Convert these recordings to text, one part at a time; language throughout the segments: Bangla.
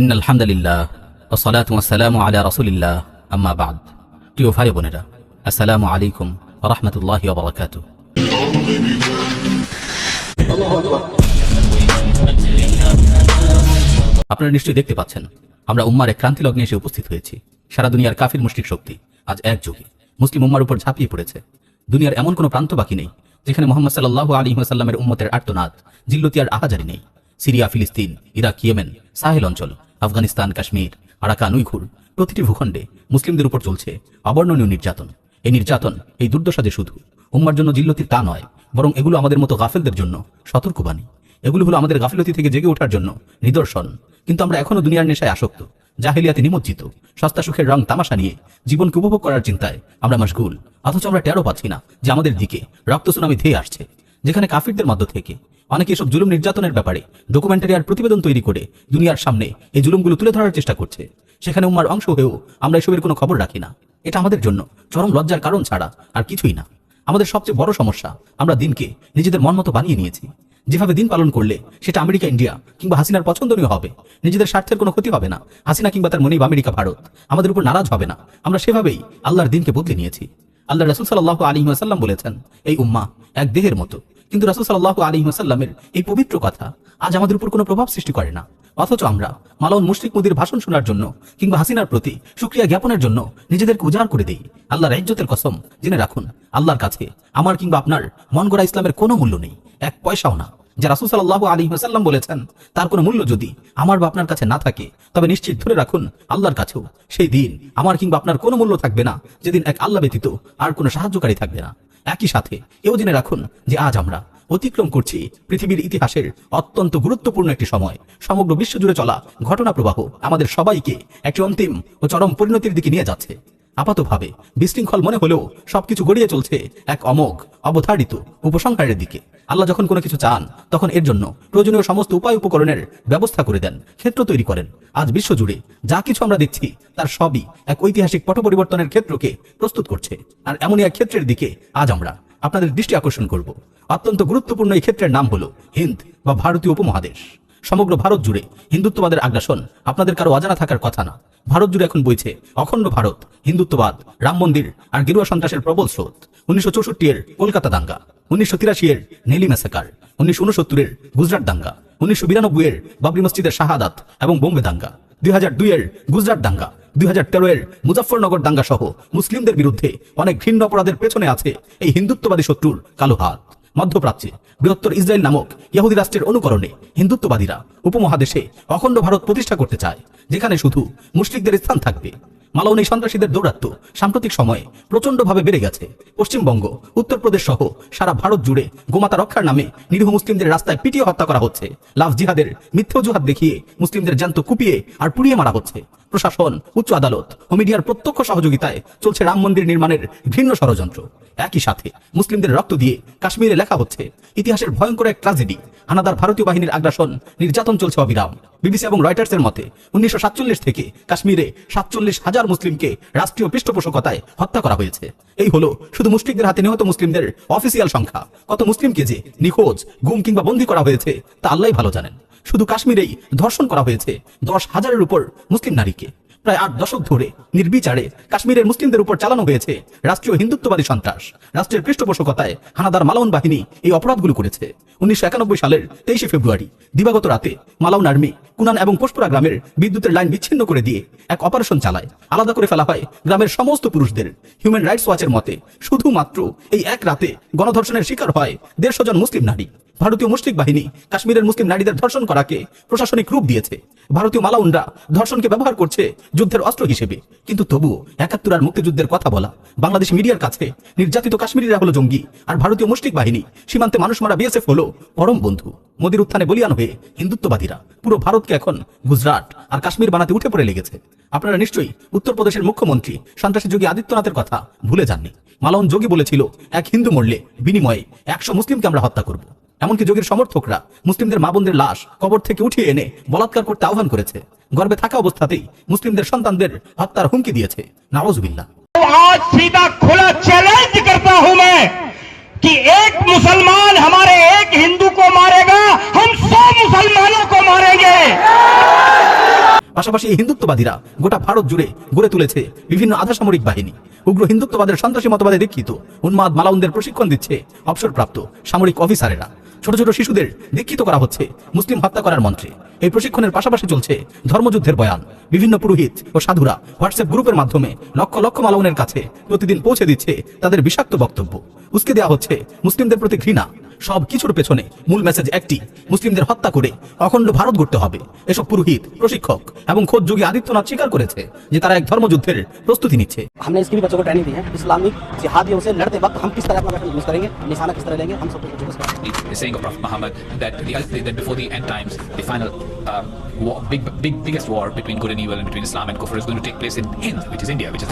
ইন আলহামদুলিল্লাহ ওসলাত ওয়াসালাম আলা রসুলিল্লাহ। আম্মা বাদ। প্রিয় ভাই বোনেরা, আসসালামু আলাইকুম রহমতুল্লাহ আপনারা নিশ্চয়ই দেখতে পাচ্ছেন, আমরা উম্মার এক ক্রান্তি লগ্নে এসে উপস্থিত হয়েছি। সারা দুনিয়ার কাফির মুষ্টিক শক্তি আজ একযোগে মুসলিম উম্মার উপর ঝাঁপিয়ে পড়েছে। দুনিয়ার এমন কোনো প্রান্ত বাকি নেই, যেখানে মোহাম্মদ সাল্লাহ আলী সাল্লামের উম্মতের আর্তনাদ জিল্লতিয়ার আহাজারি নেই। সিরিয়া, ফিলিস্তিন, ইরাক, ইয়েমেন, সাহেল অঞ্চল, আফগানিস্তান, কাশ্মীর, আরাকান, উইঘুর প্রতিটি ভূখণ্ডে মুসলিমদের উপর চলছে অবর্ণনীয় নির্যাতন। এই নির্যাতন, এই দুর্দশা যে শুধু উম্মার জন্য জিল্লতি তা নয়, বরং এগুলো আমাদের মতো গাফেলদের জন্য সতর্কবাণী। এগুলো হলো আমাদের গাফিলতি থেকে জেগে ওঠার জন্য নিদর্শন। কিন্তু আমরা এখনও দুনিয়ার নেশায় আসক্ত, জাহেলিয়াতে নিমজ্জিত, সস্তা সুখের রং তামাশা নিয়ে জীবনকে উপভোগ করার চিন্তায় আমরা মশগুল, অথচ আমরা টেরো পাচ্ছি না যে আমাদের দিকে রক্ত সুনামি ধেয়ে আসছে, যেখানে কাফিরদের মধ্য থেকে অনেকে এসব জুলুম নির্যাতনের ব্যাপারে ডকুমেন্টারি আর প্রতিবেদন তৈরি করে দুনিয়ার সামনে এই জুলুমগুলো তুলে ধরার চেষ্টা করছে। সেখানে উম্মার অংশ হয়েও আমরা এসবের কোনো খবর রাখি না। এটা আমাদের জন্য চরম লজ্জার কারণ ছাড়া আর কিছুই না। আমাদের সবচেয়ে বড় সমস্যা আমরা দিনকে নিজেদের মন মতো বানিয়ে নিয়েছি। যেভাবে দিন পালন করলে সেটা আমেরিকা, ইন্ডিয়া কিংবা হাসিনার পছন্দনীয় হবে। নিজেদের স্বার্থের কোনো ক্ষতি হবে না। হাসিনা কিংবা তার মনিব আমেরিকা, ভারত আমাদের উপর নারাজ হবে না। আমরা সেভাবেই আল্লাহর দিনকে বদলে নিয়েছি। আল্লাহ রাসুল সাল্লাহ আলী আসাল্লাম বলেছেন, এই উম্মা এক দেহের মতো। কিন্তু রাসুল সাল্লাহ আলী আসাল্লামের এই পবিত্র কথা আজ আমাদের উপর কোনো প্রভাব সৃষ্টি করে না। অথচ আমরা মালন মুশরিক মুদির ভাষণ শোনার জন্য কিংবা হাসিনার প্রতি সুক্রিয়া জ্ঞাপনের জন্য নিজেদেরকে উজাড় করে দেই। আল্লাহর ইজ্জতের কসম, জেনে রাখুন, আল্লাহর কাছে আমার কিংবা আপনার মন গড়া ইসলামের কোনো মূল্য নেই, এক পয়সাও না। যা রাসুল সাল্লাহ আলী হাসাল্লাম বলেছেন, তার কোনো মূল্য যদি আমার বা আপনার কাছে না থাকে, তবে নিশ্চিত ধরে রাখুন, আল্লাহর কাছেও সেই দিন আমার কিংবা আপনার কোনো মূল্য থাকবে না, যেদিন এক আল্লাহ ব্যতীত আর কোনো সাহায্যকারী থাকবে না। একই সাথে এও জেনে রাখুন যে আজ আমরা অতিক্রম করছি পৃথিবীর ইতিহাসের অত্যন্ত গুরুত্বপূর্ণ একটি সময়। সমগ্র বিশ্বজুড়ে চলা ঘটনা প্রবাহ আমাদের সবাইকে একটি অন্তিম ও চরম পরিণতির দিকে নিয়ে যাচ্ছে। আপাতভাবে বিশৃঙ্খল মনে হলেও সবকিছু গড়িয়ে চলছে এক অমোঘ, অবধারিত উপসংহারের দিকে। আল্লাহ যখন কোনো কিছু চান, তখন এর জন্য প্রয়োজনীয় সমস্ত উপায় উপকরণের ব্যবস্থা করে দেন, ক্ষেত্র তৈরি করেন। আজ বিশ্বজুড়ে যা কিছু আমরা দেখছি, তার সবই এক ঐতিহাসিক পট পরিবর্তনের ক্ষেত্রকে প্রস্তুত করছে। আর এমনই এক ক্ষেত্রের দিকে আজ আমরা আপনাদের দৃষ্টি আকর্ষণ করব। অত্যন্ত গুরুত্বপূর্ণ এই ক্ষেত্রের নাম হলো হিন্দ বা ভারতীয় উপমহাদেশ। সমগ্র ভারত জুড়ে হিন্দুত্ববাদের আগ্রাসন আপনাদের কারও অজানা থাকার কথা না। ভারত জুড়ে এখন বইছে অখণ্ড ভারত, হিন্দুত্ববাদ, রাম মন্দির আর গেরুয়া সন্ত্রাসের প্রবল স্রোত। উনিশশো চৌষট্টি এর কলকাতা দাঙ্গা, উনিশশো তিরাশি এর নেলি ম্যাসাকার, উনিশশো উনসত্তরের গুজরাট দাঙ্গা। উনিশশো বিরানব্বই এর বাবরি মসজিদের শাহাদাত এবং বোম্বে দাঙ্গা। দুই হাজার দুই এর গুজরাট দাঙ্গা। দুই হাজার তেরো এর মুজাফরনগর দাঙ্গা সহ মুসলিমদের বিরুদ্ধে অনেক ঘৃণ্য অপরাধের পেছনে আছে এই হিন্দুত্ববাদী শত্রুর কালো হাত। মধ্যপ্রাচ্যে, বৃহত্তর ইসরায়েল নামক ইহুদি রাষ্ট্রের অনুকরণে হিন্দুত্ববাদীরা উপমহাদেশে অখণ্ড ভারত প্রতিষ্ঠা করতে চায়, যেখানে শুধু মুসলিকদের স্থান থাকবে। মালৌন এই সন্ত্রাসীদের দৌরাত্ম সাম্প্রতিক সময়ে প্রচন্ডভাবে বেড়ে গেছে। পশ্চিমবঙ্গ, উত্তরপ্রদেশ সহ সারা ভারত জুড়ে গোমাতা রক্ষার নামে নিরীহ মুসলিমদের রাস্তায় পিটিয়ে হত্যা করা হচ্ছে। লাভ জিহাদের মিথ্যে অজুহাত দেখিয়ে মুসলিমদের জ্যান্ত কুপিয়ে আর পুড়িয়ে মারা হচ্ছে। প্রশাসন, উচ্চ আদালত ও মিডিয়ার প্রত্যক্ষ সহযোগিতায় চলছে রাম মন্দির নির্মাণের ঘৃণ্য ষড়যন্ত্র। একই সাথে মুসলিমদের রক্ত দিয়ে কাশ্মীরে লেখা হচ্ছে, ইতিহাসের ভয়ঙ্কর এক ট্রাজেডি হানাদার ভারতীয় বাহিনীর আগ্রাসন, নির্যাতন চলছে অবিরাম। বিবিসি এবং রয়টার্সের মতে, উনিশশো সাতচল্লিশ থেকে কাশ্মীরে সাতচল্লিশ হাজার মুসলিমকে রাষ্ট্রীয় পৃষ্ঠপোষকতায় হত্যা করা হয়েছে। এই হলো শুধু মুসলিমদের হাতে নিহত মুসলিমদের অফিসিয়াল সংখ্যা। কত মুসলিমকে যে নিখোঁজ, গুম কিংবা বন্দী করা হয়েছে, তা আল্লাহ ভালো জানেন। শুধু কাশ্মীরেই ধর্ষণ করা হয়েছে, দশ হাজারের উপর মুসলিম নারীকে। প্রায় আট দশক ধরে নির্বিচারে কাশ্মীরের মুসলিমদের উপর চালানো হয়েছে রাষ্ট্রীয় হিন্দুত্ববাদী সন্ত্রাস। রাষ্ট্রের পৃষ্ঠপোষকতায় হানাদার মালাউন বাহিনী এই অপরাধগুলো করেছে। উনিশশো একানব্বই সালের তেইশে ফেব্রুয়ারি, দিবাগত রাতে মালাউন আর্মি, কুনান এবং পোষপুরা গ্রামের বিদ্যুতের লাইন বিচ্ছিন্ন করে দিয়ে এক অপারেশন চালায়। আলাদা করে ফেলা হয় গ্রামের সমস্ত পুরুষদের। হিউম্যান রাইটস ওয়াচের মতে, শুধুমাত্র এই এক রাতে গণধর্ষণের শিকার হয় দেড়শো জন মুসলিম নারী। ভারতীয় মুসলিক বাহিনী কাশ্মীরের মুসলিম নারীদের ধর্ষণ করাকে প্রশাসনিক রূপ দিয়েছে। ভারতীয় মালাউনরা ধর্ষণকে ব্যবহার করছে যুদ্ধের অস্ত্র হিসেবে। কিন্তু তবুও একাত্তর আর মুক্তিযুদ্ধের কথা বলা, বাংলাদেশ মিডিয়ার কাছে নির্যাতিত কাশ্মীরিরা হলো জঙ্গি আর ভারতীয় মুসলিক বাহিনী সীমান্তে মানুষ মারা বিএসএফ হলো পরম বন্ধু। মোদির উত্থানে বলিয়ান হয়ে হিন্দুত্ববাদীরা পুরো ভারতকে এখন গুজরাট আর কাশ্মীর বানাতে উঠে পড়ে লেগেছে। আপনারা নিশ্চয়ই উত্তরপ্রদেশের মুখ্যমন্ত্রী সন্ত্রাসী যোগী আদিত্যনাথের কথা ভুলে যাননি। মালাউন যোগী বলেছিল, এক হিন্দু মরলে বিনিময়ে একশো মুসলিমকে আমরা হত্যা করব। এমনকি যোগীর সমর্থকরা মুসলিমদের মা বোনদের লাশ কবর থেকে উঠিয়ে এনে বলাৎকার করতে আহ্বান করেছে গর্বে থাকা অবস্থাতেই মুসলিমদের সন্তানদের হত্যার হুমকি দিয়েছে নওয়াজুবিল্লাহ आज सीधा खुला चैलेंज करता हूं मैं कि एक मुसलमान हमारे एक हिंदू को मारेगा हम सौ मुसलमानों को मारेंगे পাশাপাশি এই হিন্দুত্ববাদীরা গোটা ভারত জুড়ে গড়ে তুলেছে বিভিন্ন আধা সামরিক বাহিনী উগ্র হিন্দুত্ববাদের সন্ত্রাসী মতবাদে দীক্ষিত উন্মাদ মালাউনদের প্রশিক্ষণ দিচ্ছে অবসরপ্রাপ্ত সামরিক অফিসারেরা ছোট ছোট শিশুদের দীক্ষিত করা হচ্ছে মুসলিম হত্যা করার মন্ত্রে। এই প্রশিক্ষণের পাশাপাশি চলছে ধর্মযুদ্ধের বয়ান। বিভিন্ন পুরোহিত ও সাধুরা হোয়াটসঅ্যাপ গ্রুপের মাধ্যমে লক্ষ লক্ষ মালাউনের কাছে প্রতিদিন পৌঁছে দিচ্ছে তাদের বিষাক্ত বক্তব্য। উস্কে দেওয়া হচ্ছে মুসলিমদের প্রতি ঘৃণা সব কিছুর পেছনে মূল মেসেজ একটি মুসলিমদের হত্যা করে অখণ্ড ভারত গড়তে হবে এসব পুরোহিত প্রশিক্ষক এবং খোদ যোগী আদিত্যনাথ স্বীকার করেছে যে তারা এক ধর্মযুদ্ধের প্রস্তুতি নিচ্ছে हमने इसकी भी बच्चों को ट्रेनिंग दी है इस्लामिक जिहादियों से लड़ते वक्त हम किस तरह अपना वेपन यूज करेंगे निशाना किस तरह लेंगे हम सबको यूज करेंगे the saying of Prophet Muhammad that the, that before the end times, the final um, war, big, big, biggest war between good and evil and between Islam and Kufr is going to take place in Hind, which is India, which is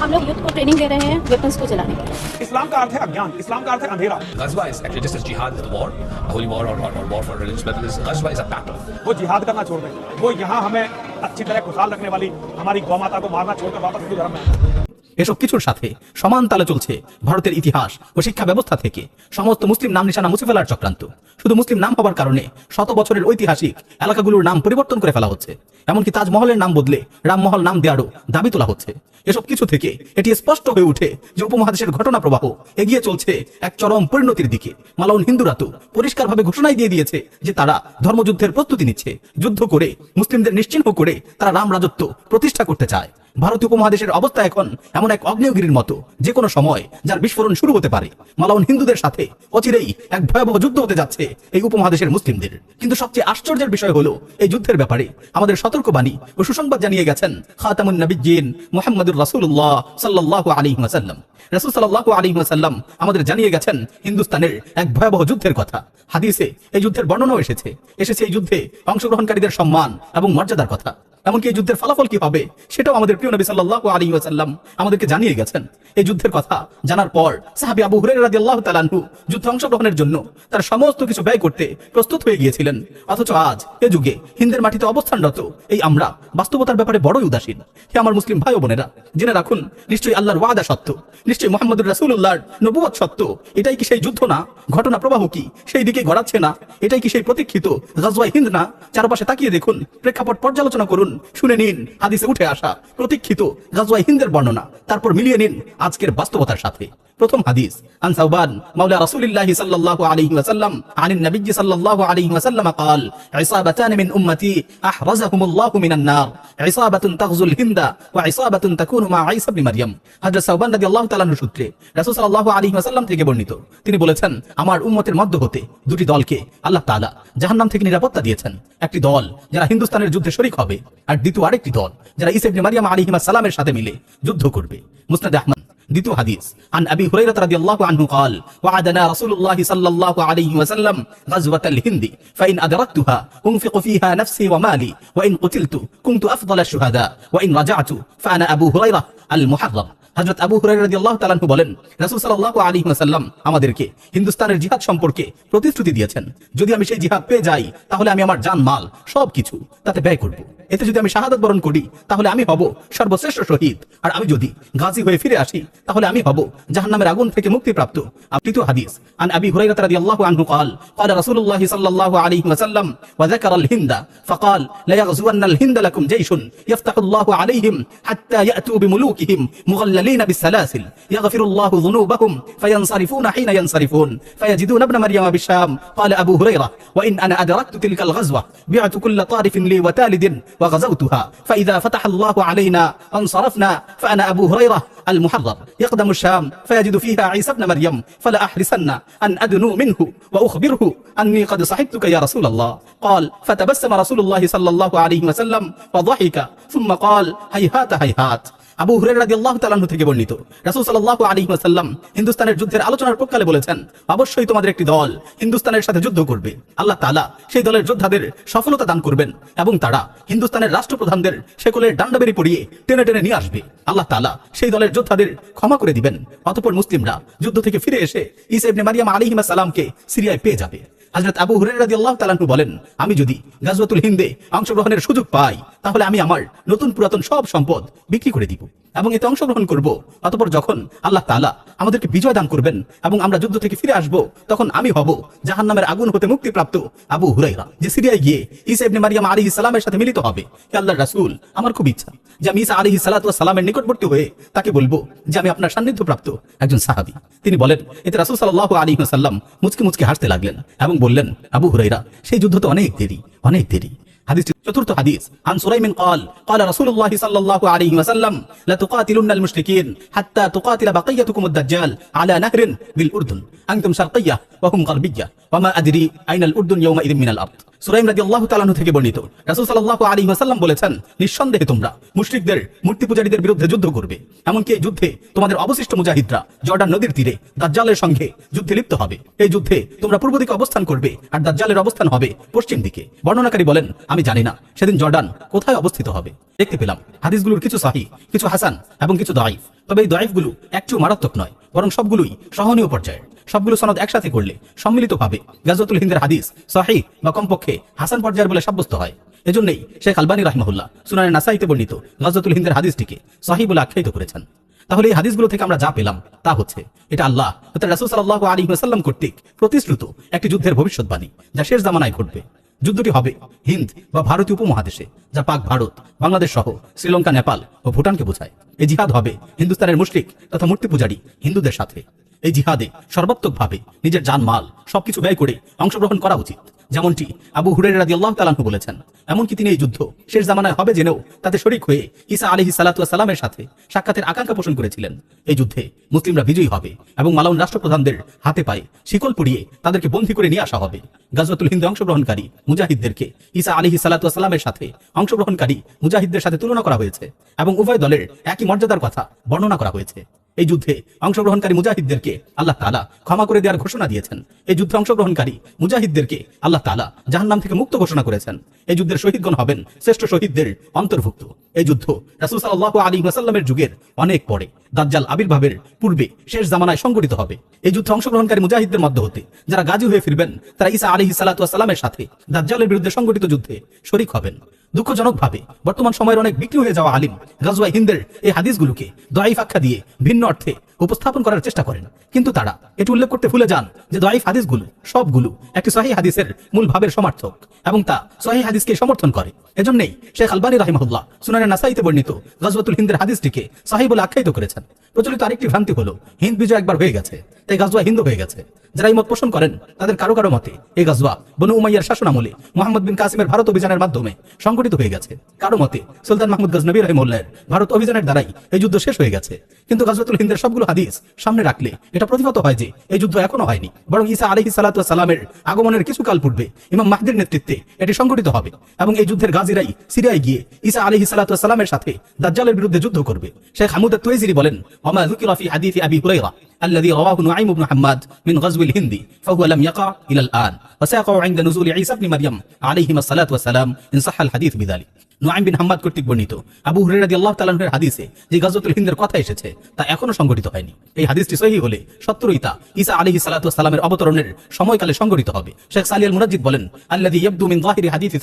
हम लोग युद्ध को ट्रेनिंग दे रहे हैं वेपन्स को चलाने की इस्लाम का अर्थ है अज्ञान इस्लाम का अर्थ है अंधेरा Ghazwa is actually just is jihad is the war, a holy war or, or, or war for religious purposes. Ghazwa is a battle. वो जिहाद करना छोड़ दें वो यहाँ हमें अच्छी तरह खुशहाल रखने वाली हमारी गौ माता को मारना छोड़कर वापस हिंदू धर्म में। এসব কিছুর সাথে সমান তালে চলছে ভারতের ইতিহাস ও শিক্ষা ব্যবস্থা থেকে। সমস্ত মুসলিম নাম নিশানা মুছে ফেলার চক্রান্ত। শুধু মুসলিম নাম হবার কারণে শত বছরের ঐতিহাসিক এলাকাগুলোর নাম পরিবর্তন করে ফেলা হচ্ছে। এমনকি তাজমহলের নাম বদলে রামমহল নাম দেওয়ারও দাবি তোলা হচ্ছে। এসব কিছু থেকে এটি স্পষ্ট হয়ে উঠে যে উপমহাদেশের ঘটনা প্রবাহ এগিয়ে চলছে এক চরম পরিণতির দিকে। মালাউন হিন্দুরা তো পরিষ্কারভাবে ঘোষণাই দিয়ে দিয়েছে যে তারা ধর্মযুদ্ধের প্রস্তুতি নিচ্ছে। যুদ্ধ করে মুসলিমদের নিশ্চিহ্ন করে তারা রাম রাজত্ব প্রতিষ্ঠা করতে চায়। ভারতীয় উপমহাদেশের অবস্থা এখন এমন এক অগ্নেয়গিরির মতো, যে কোনো সময় যার বিস্ফোরণ শুরু হতে পারে। মালাউন হিন্দুদের সাথে অচিরেই এক ভয়াবহ যুদ্ধ হতে যাচ্ছে এই উপমহাদেশের মুসলিমদের। কিন্তু সবচেয়ে আশ্চর্যের বিষয় হলো এই যুদ্ধের ব্যাপারে আমাদের সতর্কবাণী ও সুসংবাদ জানিয়ে গেছেন খাতামুন নবিজ্জিন মোহাম্মদুর রাসূলুল্লাহ সাল্লাল্লাহু আলাইহি ওয়াসাল্লাম। রাসূল সাল্লাল্লাহু আলাইহি ওয়াসাল্লাম আমাদের জানিয়ে গেছেন হিন্দুস্তানের এক ভয়াবহ যুদ্ধের কথা। হাদিসে এই যুদ্ধের বর্ণনাও এসেছে। এসেছে এই যুদ্ধে অংশগ্রহণকারীদের সম্মান এবং মর্যাদার কথা। এমনকি এই যুদ্ধের ফলাফল কি হবে সেটাও আমাদের প্রিয় নবী সাল্লাল্লাহু আলাইহি ওয়াসাল্লাম আমাদেরকে জানিয়ে গেছেন। এই যুদ্ধের কথা জানার পর সাহাবী আবু হুরায়রা রাদিয়াল্লাহু তাআলা আনহু যুদ্ধে অংশগ্রহণের জন্য তার সমস্ত কিছু ব্যয় করতে প্রস্তুত হয়ে গিয়েছিলেন। অথচ আজ এ যুগে হিন্দের মাটিতে অবস্থানরত এই আমরা বাস্তবতার ব্যাপারে বড়ই উদাসীন। হে আমার মুসলিম ভাই বোনেরা, জেনে রাখুন, নিশ্চয়ই আল্লাহর ওয়াদা সত্য, নিশ্চয়ই মোহাম্মদুর রাসূলুল্লাহর নবুয়ত সত্য। এটাই কি সেই যুদ্ধ না, ঘটনা প্রবাহ কি, সেই দিকে গড়াচ্ছে না, এটাই কি সেই প্রতীক্ষিত গাজওয়াই হিন্দ না? চারপাশে তাকিয়ে দেখুন, প্রেক্ষাপট পর্যালোচনা করুন শুনে নিন, হাদিসে উঠে আসা প্রতীক্ষিত গাজওয়াই হিন্দের বর্ণনা। তারপর মিলিয়ে নিন আজকের বাস্তবতার সাথে। প্রথম হাদিস আন সাউবান মাওলা রাসূলিল্লাহ সাল্লাল্লাহু আলাইহি ওয়াসাল্লাম عن النبي صلى الله عليه وسلم قال عصابتان من امتي احرزهم الله من النار عصابة تغزو الهند وعصابة تكون مع عيسى بن مريم হযরত সাউবান রাদিয়াল্লাহু তাআলা আনহু সূত্রে রাসূল সাল্লাল্লাহু আলাইহি ওয়াসাল্লাম থেকে বর্ণিত তিনি বলেছেন আমার উম্মতের মধ্য হতে দুটি দলকে আল্লাহ তাআলা জাহান্নাম থেকে নিরাপত্তা দিয়েছেন একটি দল যারা হিন্দুস্তানের যুদ্ধে শরীক হবে আর দ্বিতীয় আরেকটি দল যারা ঈসা ইবনে মারিয়াম আলাইহিস সালামের সাথে মিলে যুদ্ধ করবে মুসনাদ আহমদ দ্বিতীয় হাদিস عن ابي هريره رضي الله عنه قال وعدنا رسول الله صلى الله عليه وسلم غزوه الهند فان ادركتها انفق فيها نفسي ومالي وان قتلت كنت افضل الشهداء وان رجعت فانا ابو هريره المحرم হযরত আবু হুরায়রা রাদিয়াল্লাহু তাআলা আনহু বলেন রাসূল সাল্লাল্লাহু আলাইহি ওয়াসাল্লাম আমাদেরকে হিন্দুস্তানের জিহাদ সম্পর্কে প্রতিশ্রুতি দিয়েছেন যদি আমি সেই জিহাদ পেয়ে যাই তাহলে আমি আমার জান মাল সবকিছু তাতে ব্যয় করব এতে যদি আমি শাহাদাত বরণ করি তাহলে আমি হব সর্বশ্রেষ্ঠ শহীদ আর আমি যদি গাজী হয়ে ফিরে আসি তাহলে আমি হব জাহান্নামের আগুন থেকে মুক্তিপ্রাপ্ত তৃতীয় হাদিস عن ابي هريره رضي الله عنه قال قال رسول الله صلى الله عليه وسلم وذكر الهند فقال لا يغزون الهند لكم جيش يفتح الله عليهم حتى ياتوا بملوكهم مغللين بالسلاسل يغفر الله ذنوبهم فينصرفون حين ينصرفون فيجدون ابن مريم بالشام قال ابو هريره وان انا ادركت تلك الغزوه بعت كل طارف لي وتالد وغزوتها. فإذا فتح الله علينا انصرفنا فأنا أبو هريرة المحرر. يقدم الشام فيجد فيها عيسى ابن مريم فلا أحرسن أن أدنو منه وأخبره أني قد صحبتك يا رسول الله. قال فتبسم رسول الله صلى الله عليه وسلم وضحك ثم قال هيهات هيهات. আবু হুরায়রা রাদিয়াল্লাহু তাআলা আনহু থেকে বর্ণিত। রাসূল সাল্লাল্লাহু আলাইহি ওয়াসাল্লাম হিন্দুস্তানের যুদ্ধের আলোচনার প্রকালে বলেছেন, অবশ্যই তোমাদের একটি দল হিন্দুস্তানের সাথে যুদ্ধ করবে। আল্লাহ তাআলা সেই দলের যোদ্ধাদের সফলতা দান করবেন এবং তারা হিন্দুস্তানের রাষ্ট্রপ্রধানদের সেকলের ডান্ডাবেরি পড়িয়ে টেনে টেনে নিয়ে আসবে। আল্লাহ তালা সেই দলের যোদ্ধাদের ক্ষমা করে দিবেন। অতঃপর মুসলিমরা যুদ্ধ থেকে ফিরে এসে ঈসা ইবনে মারিয়াম আলাইহিস সালামকে সিরিয়ায় পেয়ে যাবে। হযরত আবু হুরায়রা রাদিয়াল্লাহু তাআলা আনহু বলেন, আমি যদি গাজওয়াতুল হিন্দে অংশগ্রহণের সুযোগ পাই, তাহলে আমি আমার নতুন পুরাতন সব সম্পদ বিক্রি করে দিব এবং এতে অংশগ্রহণ করব। অতপর যখন আল্লাহ তাআলা আমাদেরকে বিজয় দান করবেন এবং আমরা যুদ্ধ থেকে ফিরে আসব, তখন আমি হব জাহান্নামের আগুন হতে মুক্তিপ্রাপ্ত আবু হুরাইরা যে সিরিয়ায় গিয়ে ঈসা ইবনে মারিয়াম আলাইহিস সালামের সাথে মিলিত হবে। হে আল্লাহর রাসূল, আমার খুব ইচ্ছা যে আমি সালাতু ওয়াস সালামের নিকটবর্তী হয়ে তাকে বলব যে আমি আপনার সান্নিধ্য প্রাপ্ত একজন সাহাবী। তিনি বলেন, এতে রাসূল সাল্লাল্লাহু আলাইহি ওয়াসাল্লাম মুচকি মুচকি হাসতে লাগলেন এবং বললেন আবু হুরাইরা সেই যুদ্ধ তো অনেক দেরি অনেক দেরি حديث চতুর্থ হাদিস عن سليم قال قال رسول الله صلى الله عليه وسلم لا تقاتلن المشركين حتى تقاتل بقيتكم الدجال على نهر بالأردن أنتم شرقية وهم غربية وما أدري أين الأردن يومئذ من الأرض সুরাইম রাজি আল্লাহ তালানু থেকে বর্ণিত। রাসুল সাল্লাহ আলী ওয়াসাল্লাম বলেছেন, নিঃসন্দেহে তোমরা মুশরিকদের মূর্তি পূজারীদের বিরুদ্ধে যুদ্ধ করবে। এমনকি এই যুদ্ধে তোমাদের অবশিষ্ট মুজাহিদরা জর্ডান নদীর তীরে দাজ্জালের সঙ্গে যুদ্ধে লিপ্ত হবে। এই যুদ্ধে তোমরা পূর্ব দিকে অবস্থান করবে আর দাজ্জালের অবস্থান হবে পশ্চিম দিকে। বর্ণনাকারী বলেন, আমি জানি না সেদিন জর্ডান কোথায় অবস্থিত হবে। দেখতে পেলাম হাদিসগুলোর কিছু সাহি, কিছু হাসান এবং কিছু দাইফ তবে এই দাইফগুলো একটু মারাত্মক নয়, বরং সবগুলোই সহনীয় পর্যায়ের। সবগুলো সনদ একসাথে করলে সম্মিলিতভাবে গাজওয়াতুল হিন্দের হাদিস সহি বা কমপক্ষে হাসান পর্যায়ের বলে সাব্যস্ত হয়। এজন্যই শেখ আলবানী রাহমাহুল্লাহ সুনানে নাসাইতে বর্ণিত গাজওয়াতুল হিন্দের হাদিসটিকে সহি বলে আখ্যায়িত করেছেন। তাহলে এই হাদিসগুলো থেকে আমরা যা পেলাম তা হচ্ছে, এটা আল্লাহ অর্থাৎ রাসূল সাল্লাল্লাহু আলাইহি ওয়াসাল্লাম কর্তৃক প্রতিশ্রুত একটি যুদ্ধের ভবিষ্যৎবাণী যা শেষ জামানায় ঘটবে। যুদ্ধটি হবে হিন্দ বা ভারতীয় উপমহাদেশে, যা পাক ভারত, বাংলাদেশ সহ শ্রীলঙ্কা, নেপাল ও ভুটানকে বোঝায়। এই জিহাদ হবে হিন্দুস্তানের মুশরিক তথা মূর্তি পূজারী হিন্দুদের সাথে। এই জিহাদে সর্বাত্মকভাবে নিজের জান মাল সবকিছু ব্যয় করে অংশগ্রহণ করা উচিত। যেমনটি আবু হুরের রাজি আল্লাহ তালানহু বলেছেন, এমনকি তিনি এই যুদ্ধ শেষ জামানায় হবে জেনেও তাতে শরিক হয়ে ঈসা আলহি সালাতু সালামের সাথে সাক্ষাতের আকাঙ্ক্ষা পোষণ করেছিলেন। এই যুদ্ধে মুসলিমরা বিজয়ী হবে এবং মালাউন রাষ্ট্রপ্রধানদের হাতে পায়ে শিকল পুড়িয়ে তাদেরকে বন্দী করে নিয়ে আসা হবে। গাজওয়াতুল হিন্দে অংশগ্রহণকারী মুজাহিদদেরকে ঈসা আলহি সালাতু সালামের সাথে অংশগ্রহণকারী মুজাহিদদের সাথে তুলনা করা হয়েছে এবং উভয় দলের একই মর্যাদার কথা বর্ণনা করা হয়েছে। এই যুদ্ধে অংশগ্রহণকারী মুজাহিদদেরকে আল্লাহ তালা ক্ষমা করে দেওয়ার ঘোষণা দিয়েছেন। এই যুদ্ধে অংশগ্রহণকারী মুজাহিদদেরকে আল্লাহ তালা জাহান্নাম থেকে মুক্ত ঘোষণা করেছেন। এই যুদ্ধের শহীদগণ হবেন শ্রেষ্ঠ শহীদদের অন্তর্ভুক্ত। এই যুদ্ধ রাসুল সাল্লাহ আলী ওয়াসাল্লামের যুগের অনেক পরে দাজ্জাল আবির্ভাবের পূর্বে শেষ জামানায় সংগঠিত হবে। এই যুদ্ধে অংশগ্রহণকারী মুজাহিদদের মধ্যে হতে যারা গাজী হয়ে ফিরবেন, তারা ঈসা আলহি সাল্লামের সাথে দাজ্জালের বিরুদ্ধে সংগঠিত যুদ্ধে শরিক হবেন। দুঃখজনকভাবে বর্তমান সময়ের অনেক বিক্রি হয়ে যাওয়া আলিম, গাজওয়াই হিন্দের এই হাদিসগুলোকে দয়াই ফাক্ষা দিয়ে ভিন্ন অর্থে উপস্থাপন করার চেষ্টা করেন। কিন্তু তারা এটি উল্লেখ করতে ভুলে যান যে দয়াইফ হাদিসগুলো সবগুলো একটি সহি হাদিসের মূল ভাবের সমর্থক এবং তা সহি হাদিসকে সমর্থন করে। এজন্যই শেখ আলবানী রাহিমাহুল্লাহ সুনানের নাসাইতে বর্ণিত গজওয়াতুল হিন্দের হাদিসটিকে সাহি বলে আখ্যায়িত করেছেন। প্রচলিত আরেকটি ভ্রান্তি হলো, হিন্দ বিজয় একবার হয়ে গেছে, তাই গাজওয়া হিন্দু হয়ে গেছে। যারা এই মত পোষণ করেন, তাদের কারও কারও মতে এই গাজওয়া বনু উমাইয়ার শাসনামলে মোহাম্মদ বিন কাসিমের ভারত অভিযানের মাধ্যমে সংগঠিত হয়ে গেছে। কারও মতে সুলতান মাহমুদ গজনবী রহিমুল্লাহের ভারত অভিযানের দ্বারাই এই যুদ্ধ শেষ হয়ে গেছে। কিন্তু গাজওয়াতুল হিন্দের সবগুলো হাদিস সামনে রাখলে এটা প্রতিহত হয় যে এই যুদ্ধ এখনো হয়নি বরং ঈসা আলহি সালাতু সালামের আগমনের কিছু কাল পূর্বে ইমাম মাহদির নেতৃত্বে এটি সংগঠিত হবে এবং এই যুদ্ধের গাজীরাই সিরিয়ায় গিয়ে ঈসা আলহি সালাতু সালামের সাথে দাজ্জালের বিরুদ্ধে যুদ্ধ করবে শেখ হামুদ তুয়েজিরি বলেন ওমা যুকিরা ফি হাদিসি আবি হুরায়রা الذي رواه نعيم بن حماد من غزو الهند فهو لم يقع إلى الآن وسيقع عند نزول عيسى بن مريم عليهما الصلاة والسلام إن صح الحديث بذلك নোয়াইম বিন হাম্মাদ কর্তৃক বর্ণিত। আবু হুরায়রা রাদিয়াল্লাহু তাআলার হাদিসে যে গাজওয়াতুল হিন্দের কথা এসেছে, তা এখনও সংগঠিত হয়নি। এই হাদিসটি সহিহ হলে সত্তরই তা ঈসা আলাইহিস সালাতু ওয়াস সালামের অবতরণের সময়কালে সংগঠিত হবে। শেখ সালি আল মুনাজ্জিদ বলেন, আল্লাযী ইয়াবদু মিন যাহিরি হাদিসি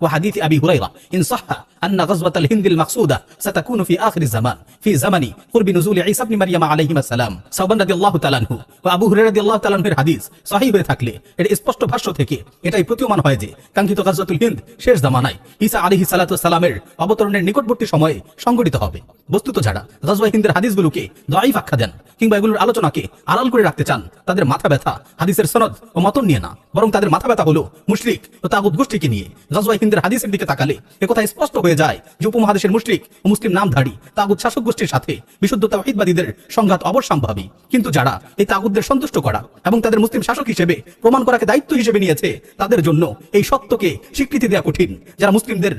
ওয়া হাদিসি আবি হুরায়রা, ইন সাহহা আন্না গাজওয়াতাল হিন্দিল মাকসুদা সাতাকুনু ফি আখিরিজ জামান, ফি জামানি কুরবি নুজুলি ঈসা ইবনে মারইয়াম আলাইহিস সালাম সাওবান রাদিয়াল্লাহু তাআলা আনহু ও আবু হুরায়রা রাদিয়াল্লাহু তাআলা আনহুর হাদিস সহিহ হয়ে থাকলে এর স্পষ্ট ভাষ্য থেকে এটাই প্রতীয়মান হয় যে, কাঙ্ক্ষিত গাজওয়াতুল হিন্দ শেষ জামানায় ঈসা আলাইহিস সালাতু সালামের অবতরণের নিকটবর্তী সময়ে সংগঠিত হবে। বস্তুত যারা গজওয়া হিন্দের হাদিসগুলোকে দয়াইফ আখ্যা দেন কিংবা এগুলোর আলোচনাকে আড়াল করে রাখতে চান, তাদের মাথা ব্যথা হাদিসের সনদ ও মতন নিয়ে না, বরং তাদের মাথা ব্যথা হলো মুশরিক ও তাগুদ গোষ্ঠীকে নিয়ে। গজওয়া হিন্দের হাদিসের দিকে তাকালে একথা স্পষ্ট হয়ে যায় যে উপমহাদেশের মুশরিক ও মুসলিম নামধারী তাগুদ শাসক গোষ্ঠীর সাথে বিশুদ্ধ তাওহীদবাদীদের সংঘাত অবশ্যম্ভাবী। কিন্তু যারা এই তাগুদদের সন্তুষ্ট করা এবং তাদের মুসলিম শাসক হিসেবে প্রমাণ করাকে দায়িত্ব হিসেবে নিয়েছে, তাদের জন্য এই সত্যকে স্বীকৃতি দেওয়া কঠিন। যারা মুসলিমদের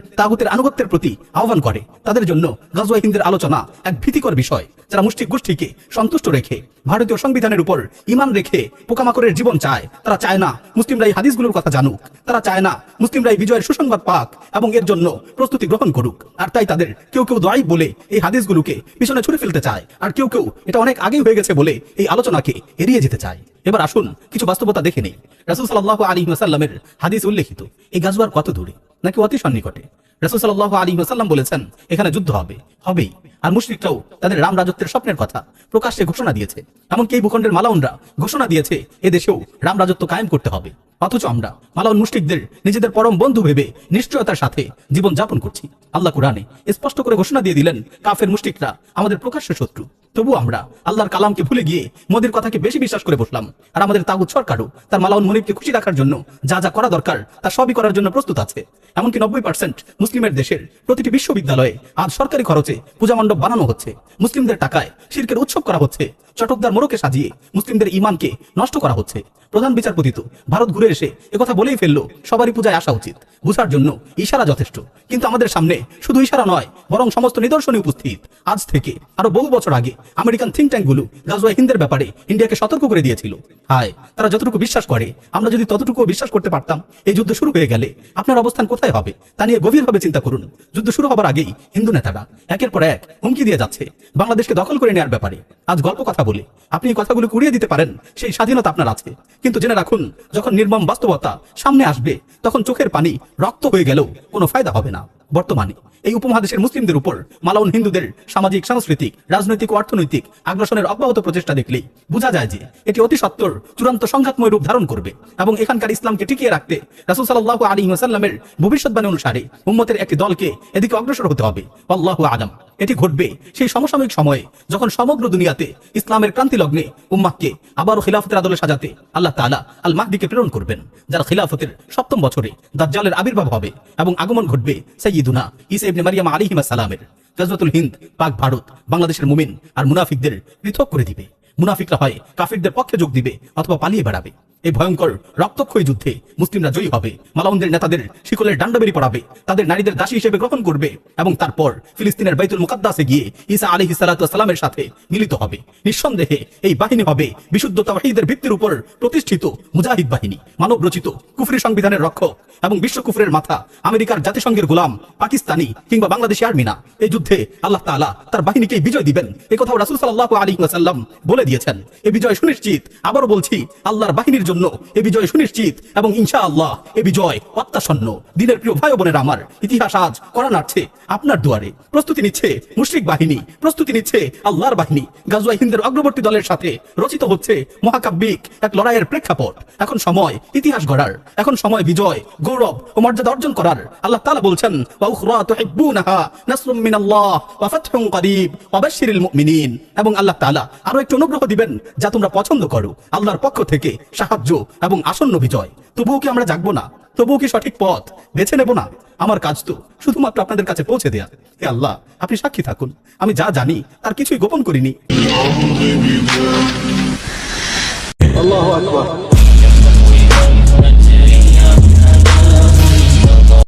তাগুতের আনুগত্যের প্রতি আহ্বান করে। তাদের জন্য গজওয়া হিন্দের আলোচনা এক ভীতিকর বিষয়, যারা মুসলিম গোষ্ঠীকে সন্তুষ্ট রেখে ভারতীয় সংবিধানের উপর ইমান রেখে পোকামাকড়ের জীবন চায়। তারা চায় না মুসলিমরা এই হাদিসগুলোর কথা জানুক। তারা চায় না মুসলিমরা এই বিজয়ের সুসংবাদ পাক এবং এর জন্য প্রস্তুতি গ্রহণ করুক। আর তাই তাদের কেউ কেউ দোয়াই বলে এই হাদিসগুলোকে পিছনে ছুড়ে ফেলতে চায়। আর কেউ কেউ এটা অনেক আগেই হয়ে গেছে বলে এই আলোচনাকে এড়িয়ে যেতে চায়। এবার আসুন কিছু বাস্তবতা দেখে নেই। রাসুল সাল্লাহ আলী ওয়াসাল্লামের হাদিস উল্লেখিত। এই গাজওয়ার কত দূরে? নাকি অতি সন্নিকটে? ওয়াসাল্লাম বলেছেন, এখানে যুদ্ধ হবে, হবেই। আর তাদের রাম রাজত্বের স্বপ্নের কথা প্রকাশ্যে ঘোষণা দিয়েছে। এমনকি এই ভূখণ্ডের মালাউনরা ঘোষণা দিয়েছে, এদেশেও রাম রাজত্ব কায়েম করতে হবে। অথচ আমরা মালাউন মুশরিকদের নিজেদের পরম বন্ধু ভেবে নিশ্চয়তার সাথে জীবন যাপন করছি। আল্লাহ কুরআনে স্পষ্ট করে ঘোষণা দিয়ে দিলেন, কাফের মুষ্টিকরা আমাদের প্রকাশ্য শত্রু। তবু আমরা আল্লাহর কালামকে ভুলে গিয়ে মোদের কথাকে বেশি বিশ্বাস করে বসলাম। আর আমাদের তাগুদ সরকারও তার মালাউন মনিবকে খুশি রাখার জন্য যা যা করা দরকার তা সবই করার জন্য প্রস্তুত আছে। এমনকি নব্বই পার্সেন্ট মুসলিমের দেশের প্রতিটি বিশ্ববিদ্যালয়ে আজ সরকারি খরচে পূজা মণ্ডপ বানানো হচ্ছে। মুসলিমদের টাকায় শিল্পের উৎসব করা হচ্ছে। চটকদার মোড়কে সাজিয়ে মুসলিমদের ইমানকে নষ্ট করা হচ্ছে। প্রধান বিচারপতি তো। ভারত ঘুরে এসে একথা বলেই ফেলল, সবারই পূজায় আসা উচিত। বুঝার জন্য ইশারা যথেষ্ট। কিন্তু আমাদের সামনে শুধু ইশারা নয়, বরং সমস্ত নিদর্শনে উপস্থিত। আজ থেকে আরও বহু বছর আগে আমেরিকান থিঙ্ক ট্যাঙ্কগুলো গাজওয়া হিন্দের ব্যাপারে ইন্ডিয়াকে সতর্ক করে দিয়েছিল। হায়, তারা যতটুকু বিশ্বাস করে, আমরা যদি ততটুকু বিশ্বাস করতে পারতাম, এই যুদ্ধ শুরু হয়ে গেলে আপনার অবস্থান কোথায় হবে? তা নিয়ে গভীরভাবে চিন্তা করুন। যুদ্ধ শুরু হবার আগেই হিন্দু নেতারা একের পর এক হুমকি দিয়ে যাচ্ছে, বাংলাদেশকে দখল করে নেওয়ার ব্যাপারে। আজ গল্প কথা বলে, আপনি এই কথাগুলো কুড়িয়ে দিতে পারেন, সেই স্বাধীনতা আপনার আছে। কিন্তু জেনে রাখুন, যখন নির্মম বাস্তবতা সামনে আসবে, তখন চোখের পানি রক্ত হয়ে গেলেও কোনো ফায়দা হবে না। বর্তমানে এই উপমহাদেশের মুসলিমদের উপর মালাউন হিন্দুদের সামাজিক, সাংস্কৃতিক, রাজনৈতিক ও অর্থনৈতিক আগ্রাসনের অব্যাহত প্রচেষ্টা দেখলেই বোঝা যায় যে এটি অতি সত্বর চূড়ান্ত সংঘাতময় রূপ ধারণ করবে এবং এখানকার ইসলামকে টিকিয়ে রাখতে রাসুল সাল্লাহ আলী ওয়াসাল্লামের ভবিষ্যৎবাণী অনুসারে উম্মতের একটি দলকে এদিকে অগ্রসর হতে হবে। আল্লাহ আদম এটি ঘটবে সেই সমসাময়িক সময়ে যখন সমগ্র দুনিয়াতে ইসলামের ক্রান্তি লগ্নে উম্মাহকে আবারও খিলাফতের আদলে সাজাতে আল্লাহ তাআলা আল মাহদিকে প্রেরণ করবেন, যার খিলাফতের সপ্তম বছরে দাজ্জালের আবির্ভাব হবে এবং আগমন ঘটবে সাইয়্যিদুনা ঈসা ইবনে মারিয়াম আলাইহিস সালামের গাজওয়াতুল হিন্দ, পাক ভারত, বাংলাদেশের মুমিন আর মুনাফিকদের পৃথক করে দিবে। মুনাফিকরা হয় কাফিরদের পক্ষে যোগ দিবে অথবা পালিয়ে বেড়াবে। এই ভয়ঙ্কর রক্তক্ষয়ী যুদ্ধে মুসলিমরা জয়ী হবে। মালাউনদের নেতাদের শিকলের ডান্ডাবেরি পড়াবে তাদের নারীদের দাসী হিসেবে গ্রহণ করবে এবং তারপর ফিলিস্তিনের বাইতুল মুকাদ্দাসে গিয়ে ঈসা আলী সালামের সাথে মিলিত হবে। নিঃসন্দেহে এই বাহিনী হবে বিশুদ্ধ তাওহীদের ভিত্তির উপর প্রতিষ্ঠিত মুজাহিদ বাহিনী, মানব রচিত কুফরি সংবিধানের রক্ষক এবং বিশ্ব কুফরের মাথা আমেরিকার জাতিসংঘের গোলাম, পাকিস্তানি কিংবা বাংলাদেশি আর্মি না। এই যুদ্ধে আল্লাহ তাআলা তার বাহিনীকে বিজয় দিবেন। এ কথা রাসূল সাল্লাল্লাহু আলাইহি ওয়াসাল্লাম বলে দিয়েছেন। এই বিজয় সুনিশ্চিত। আবারও বলছি, আল্লাহর বাহিনীর এই বিজয় সুনিশ্চিত এবং ইনশাআল্লাহ এই বিজয় অত্যাসন্ন। দিনের প্রিয় ভাই বোনেরা আমার, ইতিহাস আজ করা নাড়ছে আপনার দুয়ারে। প্রস্তুতি নিচ্ছে মুশরিক বাহিনী, প্রস্তুতি নিচ্ছে আল্লাহর বাহিনী। গাজওয়া হিন্দের অগ্রবর্তী দলের সাথে রচিত হচ্ছে মহাকাব্যিক এক লড়াইয়ের প্রেক্ষাপট। এখন সময় ইতিহাস গড়ার, এখন সময় বিজয়, গৌরব ও মর্যাদা অর্জন করার। আল্লাহ তালা বলছেন এবং আল্লাহ তাআলা আরও একটু অনুগ্রহ দিবেন যা তোমরা পছন্দ করো। আল্লাহর পক্ষ থেকে সাহায্য রাজ্য এবং আসন্ন বিজয়। তবুও কি আমরা জাগবো না? তবুও কি সঠিক পথ বেছে নেব না? আমার কাজ তো শুধুমাত্র আপনাদের কাছে পৌঁছে দেয়া। হে আল্লাহ, আপনি সাক্ষী থাকুন। আমি যা জানি তার কিছুই গোপন করিনি। আল্লাহ আকবার।